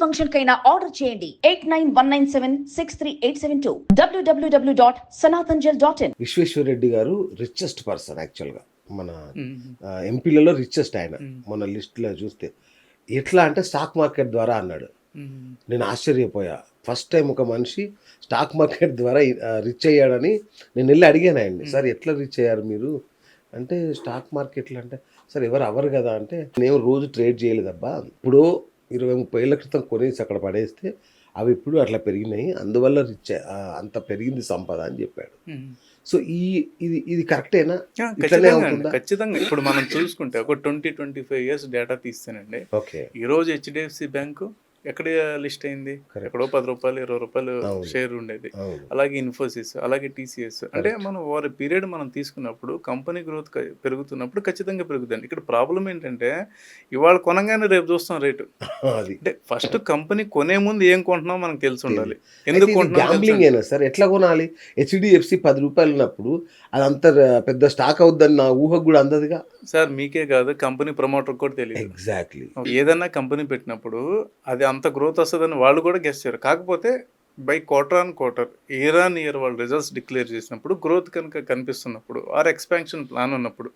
Function కైనా order చేయండి. Eight nine one nine seven six three eight seven two. WWW dot Sanatanjal dot in. Vishweshwarareddy గారు richest person యాక్చువల్గా మన ఆ, ఎంపీలలో richest ఆయన. మన లిస్ట్లో చూస్తే ఎట్లా అంటే స్టాక్ మార్కెట్ ద్వారా అన్నాడు. నేను ఆశ్చర్యపోయా. ఫస్ట్ టైం ఒక మనిషి స్టాక్ మార్కెట్ ద్వారా రిచ్ అయ్యాడని నేను వెళ్ళి అడిగాను ఆయన్ని. సార్ ఎట్లా రిచ్ అయ్యారు మీరు? అంటే స్టాక్ మార్కెట్లో అంటే సార్ ఎవరు అవ్వరు కదా అంటే నేను రోజు ట్రేడ్ చేయలేదబ్బా. ఇప్పుడు ఇరవై ముప్పై ఏళ్ళ క్రితం కొనేసి అక్కడ పడేస్తే అవి ఇప్పుడు అట్లా పెరిగినాయి. అందువల్ల రిచ్ అంత పెరిగింది సంపద అని చెప్పాడు. సో ఈ ఇది ఇది కరెక్టేనా? ఖచ్చితంగా. ఇప్పుడు మనం చూసుకుంటే ఒక twenty twenty five years data తీస్తేనండి okay. ఈ రోజు హెచ్డిఎఫ్సి బ్యాంకు ఎక్కడ లిస్ట్ అయింది. ఎక్కడో పది రూపాయలు ఇరవై రూపాయలు. షేర్ ఉండేది. అలాగే ఇన్ఫోసిస్ అలాగే టీసీఎస్ అంటే మనం వారి పీరియడ్ మనం తీసుకున్నప్పుడు కంపెనీ గ్రోత్ పెరుగుతున్నప్పుడు ఖచ్చితంగా పెరుగుతుంది. ఇక్కడ ప్రాబ్లం ఏంటంటే ఇవాళ కొనగానే రేపు చూస్తాం రేటు. అంటే ఫస్ట్ కంపెనీ కొనే ముందు ఏం కొంటున్నాం మనకు తెలిసి ఉండాలి. ఎందుకు కొంటున్నాం సార్? ఎట్లా కొనాలి? హెచ్డిఎఫ్సి పది రూపాయలు ఉన్నప్పుడు అది అంత పెద్ద స్టాక్ అవుద్దని నా ఊహకు కూడా అందదుగా? సార్ మీకే కాదు కంపెనీ ప్రమోటర్ కూడా తెలియదు ఎగ్జాక్ట్లీ ఏదన్నా కంపెనీ పెట్టినప్పుడు అది అంత గ్రోత్ వస్తుందని వాళ్ళు కూడా గెస్ట్ చేయరు. కాకపోతే by quarter on quarter year on year వాళ్ళు రిజల్ట్స్ డిక్లేర్ చేసినప్పుడు గ్రోత్ కనుక కనిపిస్తున్నప్పుడు ఆర్ ఎక్స్పాన్షన్ ప్లాన్ ఉన్నప్పుడు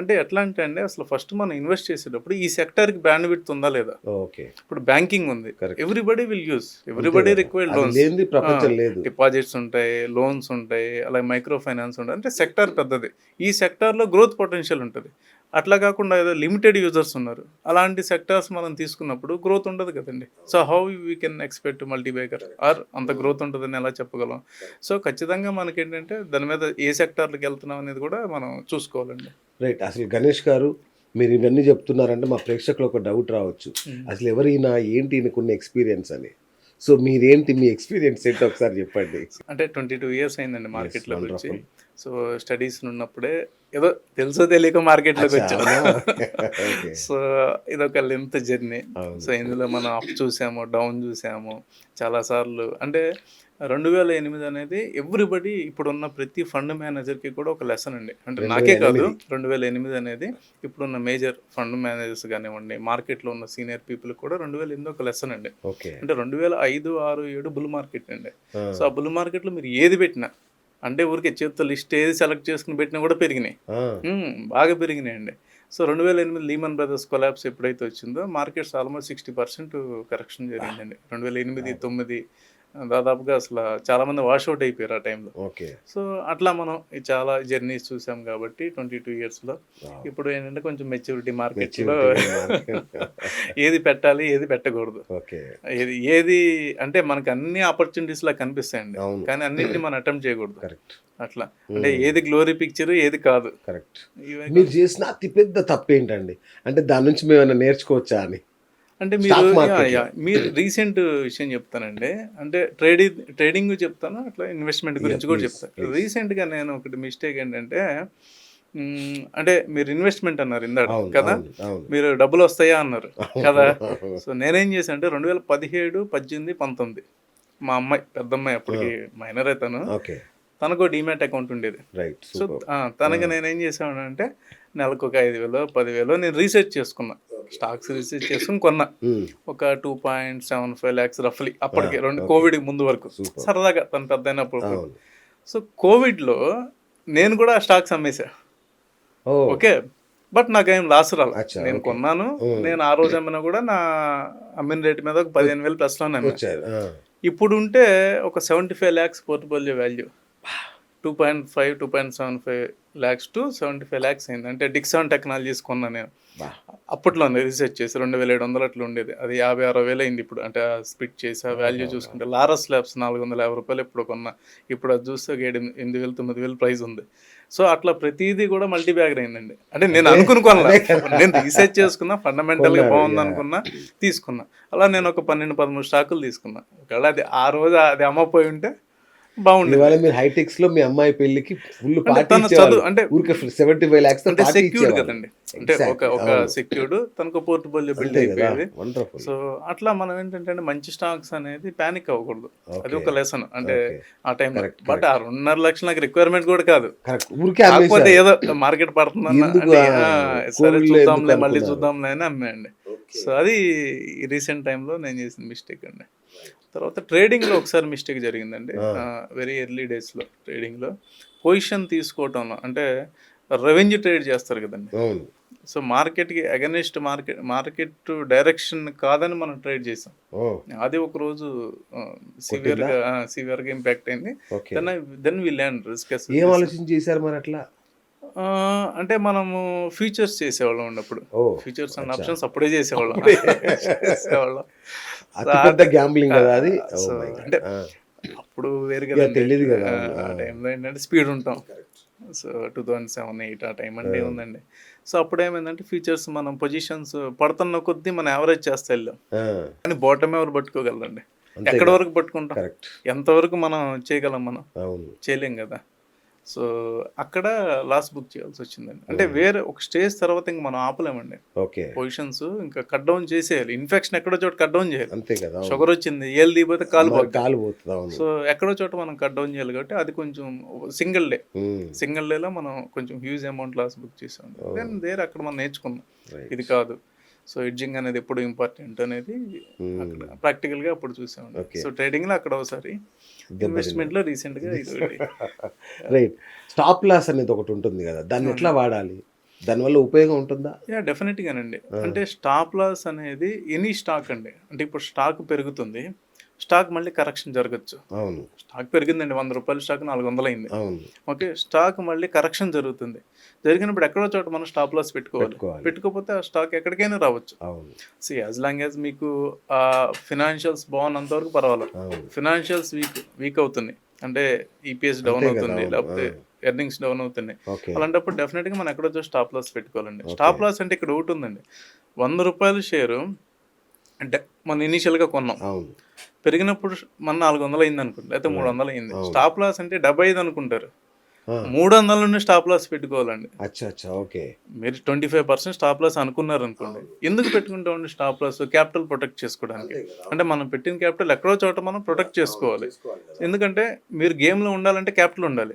అంటే ఎట్లా అంటే అండి అసలు ఫస్ట్ మనం ఇన్వెస్ట్ చేసేటప్పుడు ఈ సెక్టర్కి బ్యాండ్ విడ్త్ ఉందా లేదా? ఓకే. ఇప్పుడు బ్యాంకింగ్ ఉంది. Everybody will use everybody required loans లేదు. డిపాజిట్స్ ఉంటాయి లోన్స్ ఉంటాయి అలాగే మైక్రో ఫైనాన్స్ ఉంటాయి. అంటే సెక్టార్ పెద్దది. ఈ సెక్టార్లో గ్రోత్ పొటెన్షియల్ ఉంటుంది. అట్లా కాకుండా ఏదో లిమిటెడ్ యూజర్స్ ఉన్నారు. అలాంటి సెక్టార్స్ మనం తీసుకున్నప్పుడు గ్రోత్ ఉండదు కదండి. So how we can expect multibagger or అంత గ్రోత్ ఉంటుందని ఎలా చెప్పగలం? సో ఖచ్చితంగా మనకి ఏంటంటే దాని మీద ఏ సెక్టార్లకు వెళ్తున్నాం అనేది కూడా మనం చూసుకోవాలండి. రైట్ అసలు గణేష్ గారు మీరు ఇవన్నీ చెప్తున్నారంటే మా ప్రేక్షకులు ఒక డౌట్ రావచ్చు. అసలు ఎవరైనా ఏంటి ఈయనకున్న ఎక్స్పీరియన్స్ అని? సో మీరేంటి మీ ఎక్స్పీరియన్స్ ఏంటో ఒకసారి చెప్పండి. అంటే ట్వంటీ టూ ఇయర్స్ అయిందండి మార్కెట్లో వచ్చి. సో స్టడీస్ ఉన్నప్పుడే ఏదో తెలుసో తెలియక మార్కెట్లోకి? Okay. సో ఇదొక లెంత్ జర్నీ. సో ఇందులో మనం అప్ చూసాము డౌన్ చూసాము చాలాసార్లు అంటే రెండు వేల ఎనిమిది అనేది ఎవ్రీబడి ఇప్పుడున్న ప్రతి ఫండ్ మేనేజర్కి కూడా ఒక లెసన్ అండి అంటే నాకే కాదు. రెండు వేల ఎనిమిది అనేది ఇప్పుడున్న మేజర్ ఫండ్ మేనేజర్స్ కానివ్వండి మార్కెట్లో ఉన్న సీనియర్ పీపుల్ కూడా రెండు వేల ఎనిమిది ఒక లెసన్ అండి అంటే రెండు వేల ఐదు ఆరు ఏడు బుల్ మార్కెట్ అండి సో ఆ బుల్ మార్కెట్లో మీరు ఏది పెట్టినా అంటే ఊరికే చేతితో లిస్ట్ ఏది సెలెక్ట్ చేసుకుని పెట్టినా కూడా పెరిగినాయి. బాగా పెరిగినాయండి. సో రెండు వేల ఎనిమిది లీమన్ బ్రదర్స్ కొలాబ్స్ ఎప్పుడైతే వచ్చిందో markets almost sixty percent correction జరిగిందండి. రెండు వేల ఎనిమిది తొమ్మిది దాదాపుగా అసలు చాలా మంది వాషౌట్ అయిపోయారు ఆ టైంలో ఓకే. సో అట్లా మనం చాలా జర్నీస్ చూసాం కాబట్టి ట్వంటీ టూ ఇయర్స్లో. ఇప్పుడు ఏంటంటే కొంచెం మెచ్యూరిటీ మార్కెట్లో. ఏది పెట్టాలి ఏది పెట్టకూడదు. ఓకే. ఏది ఏది అంటే మనకి అన్ని ఆపర్చునిటీస్ లా కనిపిస్తాయండి. కానీ అన్నింటినీ మనం అటెంప్ట్ చేయకూడదు. కరెక్ట్ అట్లా. అంటే ఏది గ్లోరీ పిక్చర్ ఏది కాదు. కరెక్ట్ మీరు చేసిన అతి పెద్ద తప్పు ఏంటండి అంటే దాని నుంచి మేము ఏమైనా నేర్చుకోవచ్చా అని? అంటే మీరు మీరు రీసెంట్ విషయం చెప్తానండి. అంటే ట్రేడింగ్ ట్రేడింగ్ చెప్తాను అట్లా ఇన్వెస్ట్మెంట్ గురించి కూడా చెప్తాను. రీసెంట్గా నేను ఒకటి మిస్టేక్ ఏంటంటే అంటే మీరు ఇన్వెస్ట్మెంట్ అన్నారు ఇందాక కదా? మీరు డబ్బులు వస్తాయా అన్నారు కదా? సో నేనేం చేశాను అంటే రెండు వేల పదిహేడు పద్దెనిమిది పంతొమ్మిది మా అమ్మాయి పెద్ద అమ్మాయి అప్పటికి మైనర్ అవుతాను తనకు డిమాట్ అకౌంట్ ఉండేది. సో తనకి నేనేం చేశాను అంటే నెలకు ఒక ఐదు వేలు పదివేలు నేను రీసెర్చ్ చేసుకున్నా. స్టాక్స్ రీసెర్చ్ చేసుకుని కొన్నా. ఒక two point seven five lakhs రఫ్లీ అప్పటికి రెండు కోవిడ్ ముందు వరకు. సరదాగా తను పెద్ద అయినప్పుడు సో కోవిడ్లో నేను కూడా స్టాక్స్ అమ్మేశా ఓకే బట్ నాకేం లాస్ రాలి. నేను. కొన్నాను. Mm. నేను ఆ రోజు అమ్మినా కూడా నా అమ్మిన రేట్ మీద ఒక పదిహేను వేలు అమ్మా వచ్చారు. ఆ, ఇప్పుడు ఉంటే ఒక seventy five lakhs portfolio value two point five two point seven five lakhs to seventy five lakhs అయింది. అంటే డిక్సాన్ టెక్నాలజీస్ కొన్నా నేను. అప్పట్లో రీసెర్చ్ చేసి రెండు వేల ఏడు వందలు అట్లా ఉండేది. అది యాభై అరవై వేలు అయింది ఇప్పుడు. అంటే స్ప్లిట్ చేసి ఆ వాల్యూ చూసుకుంటే లారస్ ల్యాబ్స్ నాలుగు వందల యాభై రూపాయలు ఇప్పుడు కొన్నా. ఇప్పుడు అది చూస్తే ఏడు ఎనిమిది వేలు తొమ్మిది వేలు ప్రైస్ ఉంది. సో అట్లా ప్రతిదీ కూడా మల్టీ బ్యాగర్ అయిందండి. అంటే నేను అనుకుని కొనలా నేను రీసెర్చ్ చేసుకున్నా ఫండమెంటల్గా కొన్నారు, బాగుంది. అనుకున్నా తీసుకున్నా. అలా నేను ఒక పన్నెండు పదమూడు స్టాకులు తీసుకున్నా. ఒకవేళ అది ఆ రోజు అది అమ్మపోయి ఉంటే బాగుండేది ఇవాళ మీరు హైటెక్స్లో మీ అమ్మాయి పెళ్ళికి ఫుల్ పార్టీ చదువు అంటే ఊరికే సెవెంటీ ఫైవ్ లాక్స్ అంటే సెక్యూర్డ్ కదండి. అంటే ఒక ఒక సెక్యూర్డ్ తనకు పోర్టబుల్ బిల్డ్ అయిపోయేది. సో అట్లా మనం ఏంటంటే మంచి స్టాక్స్ అనేది పానిక్ అవ్వకూడదు. అది ఒక లెసన్ అంటే. ఆ Correct, బట్ ఆ రెండున్నర లక్షలు నాకు రిక్వైర్మెంట్ కూడా కాదు. ఊరికే కాకపోతే. ఏదో మార్కెట్ పడుతుందన్న సరే చూద్దాంలే మళ్ళీ? చూద్దాంలే అని అమ్మేయండి. సో అది రీసెంట్ టైంలో నేను చేసిన మిస్టేక్ అండి. తర్వాత ట్రేడింగ్లో ఒకసారి మిస్టేక్ జరిగిందండి. వెరీ ఎర్లీ డేస్లో ట్రేడింగ్లో. పొజిషన్ తీసుకోవటంలో అంటే రెవెన్యూ ట్రేడ్ చేస్తారు కదండి. సో మార్కెట్కి అగెనిస్ట్ మార్కెట్ మార్కెట్ డైరెక్షన్ కాదని మనం ట్రేడ్ చేసాం. అది ఒక రోజు సివియర్గా సివియర్గా ఇంపాక్ట్ అయింది. Then then we land risk ఏం ఆలోచన చేశారు మరి అట్లా? అంటే మనము ఫీచర్స్ చేసేవాళ్ళం ఉన్నప్పుడు ఓ. ఫీచర్స్ అండ్ ఆప్షన్స్ అప్పుడే చేసేవాళ్ళం. చేసేవాళ్ళం. అతిపెద్ద గ్యాంబ్లింగ్ కదా అది? Oh. అంటే అప్పుడు వేరు కదా తెలీదు కదా. ఆ టైంలో ఏంటంటే స్పీడ్ ఉంటాం. So two thousand seven eight ఆ టైం అంటే ఉందండి. సో అప్పుడు ఏమైందంటే ఫీచర్స్ మనం పొజిషన్స్ పడుతున్న కొద్దీ మనం యావరేజ్ చేస్తే వెళ్ళాం. కానీ బాటమ్ ఎవరు పట్టుకోగలరండి? అంతే ఎక్కడ వరకు పట్టుకుంటాం? ఎంతవరకు మనం చేయగలం మనం? చేయలేం కదా. సో అక్కడ లాస్ బుక్ చేయాల్సి వచ్చిందండి. అంటే వేరే ఒక స్టేజ్ తర్వాత ఇంక మనం ఆపలేమండి. ఓకే. పొజిషన్స్ ఇంకా కట్ డౌన్ చేసేయాలి. ఇన్ఫెక్షన్ ఎక్కడో చోట కట్ డౌన్ చేయాలి. అంతే కదా. షుగర్ వచ్చింది ఏళ్ళు దిగిపోతే కాలు కాలు పోతుంది సో ఎక్కడో చోట మనం కట్ డౌన్ చేయాలి కాబట్టి అది కొంచెం సింగిల్ డే సింగిల్ డేలో మనం కొంచెం హ్యూజ్ అమౌంట్ లాస్ బుక్ చేసాం దెన్ దేర్ అక్కడ మనం నేర్చుకున్నాం. ఇది కాదు. సో ఎడ్జింగ్ అనేది ఎప్పుడు ఇంపార్టెంట్ అనేది Hmm. అక్కడ ప్రాక్టికల్గా అప్పుడు చూసామండి Okay. సో ట్రేడింగ్లో అక్కడ ఒకసారి ఇన్వెస్ట్మెంట్లో రీసెంట్గా ఇది ఒకటి. రైట్ స్టాప్ లాస్ అనేది ఒకటి ఉంటుంది కదా దాన్ని ఎట్లా వాడాలి? దానివల్ల ఉపయోగం ఉంటుందా? యా డెఫినెట్ గానండి. అంటే స్టాప్ లాస్ అనేది ఎనీ స్టాక్ అండి. అంటే ఇప్పుడు స్టాక్ పెరుగుతుంది. స్టాక్ మళ్ళీ కరెక్షన్ జరగచ్చు. అవును. స్టాక్ పెరిగిందండి వంద రూపాయల స్టాక్ నాలుగు వందలు అయింది అవును. ఓకే స్టాక్ మళ్ళీ కరెక్షన్ జరుగుతుంది. జరిగినప్పుడు ఎక్కడో చోట మనం స్టాప్ లాస్ పెట్టుకోవాలి. పెట్టుకోకపోతే ఆ స్టాక్ ఎక్కడికైనా రావచ్చు. సి యాజ్ లాంగ్ యాజ్ మీకు ఆ ఫినాన్షియల్స్ బాగున్నంత వరకు పర్వాలేదు. ఫినాన్షియల్స్ వీక్ వీక్ అవుతుంది అంటే ఈపీఎస్ డౌన్ అవుతుంది. లేకపోతే ఎర్నింగ్స్ డౌన్ అవుతున్నాయి. అలాంటప్పుడు డెఫినెట్గా మనం ఎక్కడో చోట స్టాప్ లాస్ పెట్టుకోవాలండి. స్టాప్ లాస్ అంటే ఇక్కడ ఒకటి ఉందండి. వంద రూపాయల షేరు అంటే మనం ఇనీషియల్గా కొన్నాం. పెరిగినప్పుడు మన నాలుగు వందలు అయింది అనుకోండి లేకపోతే మూడు వందలు అయింది స్టాప్ లాస్ అంటే డెబ్బై ఐదు అనుకుంటారు మూడు వందల నుండి స్టాప్ లాస్ పెట్టుకోవాలండి. ఓకే. మీరు twenty five percent stop loss అనుకున్నారు అనుకోండి ఎందుకు పెట్టుకుంటామండి స్టాప్ లాస్? క్యాపిటల్ ప్రొటెక్ట్ చేసుకోవడానికి. అంటే మనం పెట్టిన క్యాపిటల్ ఎక్కడో చోట మనం ప్రొటెక్ట్ చేసుకోవాలి. ఎందుకంటే మీరు గేమ్లో ఉండాలంటే క్యాపిటల్ ఉండాలి.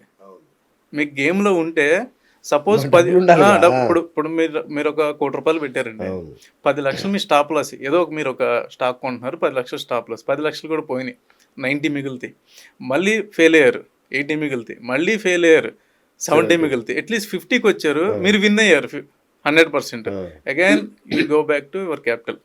మీకు గేమ్లో ఉంటే సపోజ్ పది ఇప్పుడు ఇప్పుడు మీరు మీరు ఒక కోటి రూపాయలు పెట్టారండి. పది లక్షలు మీ స్టాప్ లాస్. ఏదో ఒక మీరు ఒక స్టాక్ కొంటున్నారు పది లక్షలు స్టాప్ లాస్. పది లక్షలు కూడా పోయినాయి. నైంటీ మిగులుతాయి. మళ్ళీ ఫెయిల్ అయ్యారు. ఎయిటీ మిగులుతాయి. మళ్ళీ ఫెయిల్ అయ్యారు. సెవెంటీ మిగులుతాయి. అట్లీస్ట్ ఫిఫ్టీకి వచ్చారు. మీరు విన్ అయ్యారు. Hundred percent. Again you go back to your capital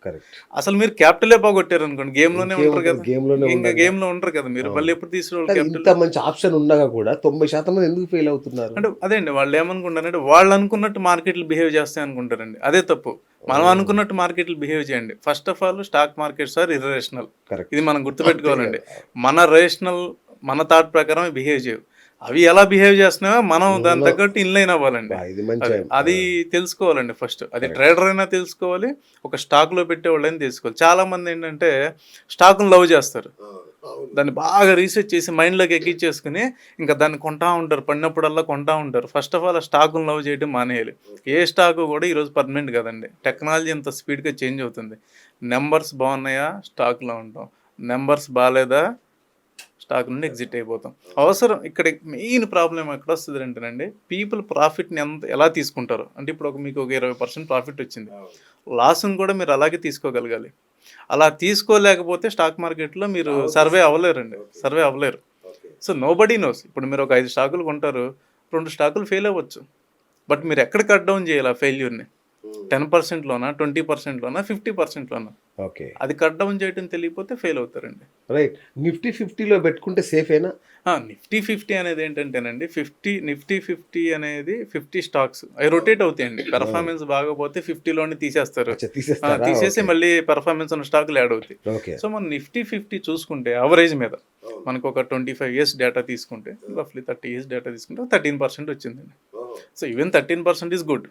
అసలు మీరు క్యాపిటలే పోగొట్టారు అనుకోండి గేమ్లోనే ఉంటారు కదా. గేమ్లోనే ఇంకా. గేమ్లో ఉంటారు కదా మీరు. మళ్ళీ ఎప్పుడు తీసుకోవాలి ఇంత మంచి ఆప్షన్ ఉండగా కూడా తొంభై శాతం మంది ఎందుకు ఫెయిల్ అవుతున్నారు? అంటే అదే అండి వాళ్ళు ఏమనుకుంటారంటే వాళ్ళు అనుకున్నట్టు మార్కెట్లు బిహేవ్ చేస్తాయి అనుకుంటారండి. అదే తప్పు. మనం అనుకున్నట్టు మార్కెట్లు బిహేవ్ చేయండి. First of all stock markets are irrational ఇది మనం గుర్తుపెట్టుకోవాలండి. మన రేషనల్ మన థాట్ ప్రకారం బిహేవ్ చేయవు. అవి ఎలా బిహేవ్ చేస్తున్నాయో మనం దాని తగ్గట్టు ఇన్లైన్ అవ్వాలండి. అది- తెలుసుకోవాలండి ఫస్ట్. అది ట్రేడర్ అయినా తెలుసుకోవాలి ఒక స్టాక్లో పెట్టే వాళ్ళని తెలుసుకోవాలి. చాలా మంది ఏంటంటే స్టాక్ లవ్ చేస్తారు. దాన్ని బాగా రీసెర్చ్ చేసి మైండ్లోకి ఎక్కించేసుకుని ఇంకా దాన్ని కొంటా ఉంటారు పడినప్పుడల్లా కొంటా ఉంటారు. ఫస్ట్ ఆఫ్ ఆల్ ఆ స్టాకును లవ్ చేయడం మానేయాలి. ఏ స్టాక్ కూడా ఈరోజు పర్మనెంట్ కదండి. టెక్నాలజీ ఎంత స్పీడ్గా చేంజ్ అవుతుంది. నెంబర్స్ బాగున్నాయా? స్టాక్లో ఉంటాం. నెంబర్స్ బాగాలేదా? స్టాక్ నుండి ఎగ్జిట్ అయిపోతాం. అవసరం ఇక్కడ మెయిన్ ప్రాబ్లం ఎక్కడ వస్తుంది అంటేనండి పీపుల్ ప్రాఫిట్ని ఎంత ఎలా తీసుకుంటారు? అంటే ఇప్పుడు ఒక మీకు ఒక ఇరవై పర్సెంట్ ప్రాఫిట్ వచ్చింది. లాస్ని కూడా మీరు అలాగే తీసుకోగలగాలి. అలా తీసుకోలేకపోతే స్టాక్ మార్కెట్లో మీరు సర్వే అవ్వలేరండి. సర్వే అవ్వలేరు. So nobody knows. ఇప్పుడు మీరు ఒక ఐదు స్టాకులు కొంటారు రెండు స్టాకులు ఫెయిల్ అవ్వచ్చు. బట్ మీరు ఎక్కడ కట్ డౌన్ చేయాలి ఆ ఫెయిల్యూర్ని? టెన్ పర్సెంట్లోనా ట్వంటీ పర్సెంట్లోనా ఫిఫ్టీ పర్సెంట్లోనా ఓకే. అది కట్ డౌన్ చేయడం తెలియకపోతే ఫెయిల్ అవుతారండి. రైట్. నిఫ్టీ ఫిఫ్టీలో పెట్టుకుంటే సేఫేనా నిఫ్టీ ఫిఫ్టీ అనేది ఏంటంటేనండి ఫిఫ్టీ నిఫ్టీ ఫిఫ్టీ అనేది ఫిఫ్టీ స్టాక్స్. అవి రొటేట్ అవుతాయండి. పెర్ఫార్మెన్స్ బాగోపోతే ఫిఫ్టీలోనే తీసేస్తారు. తీసేసి మళ్ళీ పెర్ఫార్మెన్స్ ఉన్న స్టాక్లు యాడ్ అవుతాయి. ఓకే. సో మనం నిఫ్టీ ఫిఫ్టీ చూసుకుంటే అవరేజ్ మీద మనకు ఒక ట్వంటీ ఫైవ్ ఇయర్స్ డేటా తీసుకుంటే రఫ్లీ థర్టీ ఇయర్స్ డేటా తీసుకుంటే థర్టీన్ పర్సెంట్ వచ్చిందండి. So even thirteen percent is good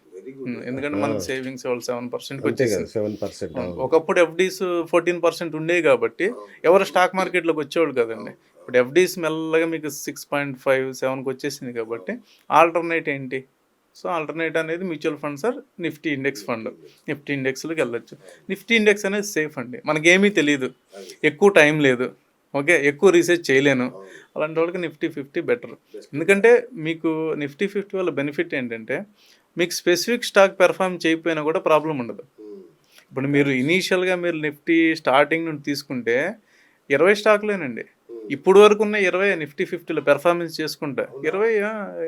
ఎందుకంటే మనకి సేవింగ్స్ వాళ్ళు సెవెన్ పర్సెంట్కి కదా వచ్చేసింది సెవెన్ పర్సెంట్ ఒకప్పుడు ఎఫ్డీస్ ఫోర్టీన్ పర్సెంట్ ఉండేవి కాబట్టి ఎవరు స్టాక్ మార్కెట్లోకి వచ్చేవాళ్ళు కదండి. ఇప్పుడు ఎఫ్డీస్ మెల్లగా మీకు సిక్స్ పాయింట్ ఫైవ్ సెవెన్కి వచ్చేసింది కాబట్టి ఆల్టర్నేట్ ఏంటి? సో ఆల్టర్నేట్ అనేది mutual funds or Nifty index fund Nifty ఇండెక్స్లోకి వెళ్ళొచ్చు. నిఫ్టీ ఇండెక్స్ అనేది సేఫ్ అండి. మనకేమీ తెలియదు ఎక్కువ టైం లేదు. ఓకే ఎక్కువ రీసెర్చ్ చేయలేను. అలాంటి వాళ్ళకి నిఫ్టీ ఫిఫ్టీ బెటర్ ఎందుకంటే మీకు నిఫ్టీ ఫిఫ్టీ వల్ల బెనిఫిట్ ఏంటంటే మీకు స్పెసిఫిక్ స్టాక్ పెర్ఫామ్ చేయకపోయినా కూడా ప్రాబ్లం ఉండదు. ఇప్పుడు మీరు ఇనీషియల్గా మీరు నిఫ్టీ స్టార్టింగ్ నుండి తీసుకుంటే ఇరవై స్టాక్లేనండి ఇప్పుడు వరకు ఉన్న ఇరవై నిఫ్టీ ఫిఫ్టీలో పెర్ఫార్మెన్స్ చేసుకుంటే ఇరవై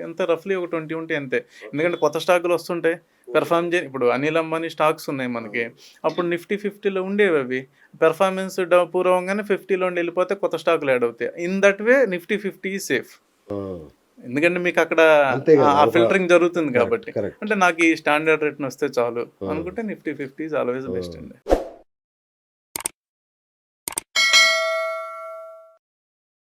ఎంత రఫ్లీ ఒక ట్వంటీ ఉంటే అంతే. ఎందుకంటే కొత్త స్టాకులు వస్తుంటాయి పెర్ఫార్మ్ చే ఇప్పుడు అనిల్ అంబానీ స్టాక్స్ ఉన్నాయి మనకి. అప్పుడు నిఫ్టీ ఫిఫ్టీలో ఉండేవి అవి. పెర్ఫార్మెన్స్ పూర్వంగానే ఫిఫ్టీలో ఉండి వెళ్ళిపోతే కొత్త స్టాకులు యాడ్ అవుతాయి. In that way Nifty fifty safe ఎందుకంటే మీకు అక్కడ ఆ ఫిల్టరింగ్ జరుగుతుంది కాబట్టి. అంటే నాకు ఈ స్టాండర్డ్ రేట్ వస్తే చాలు అనుకుంటే Nifty fifty is always best అండి.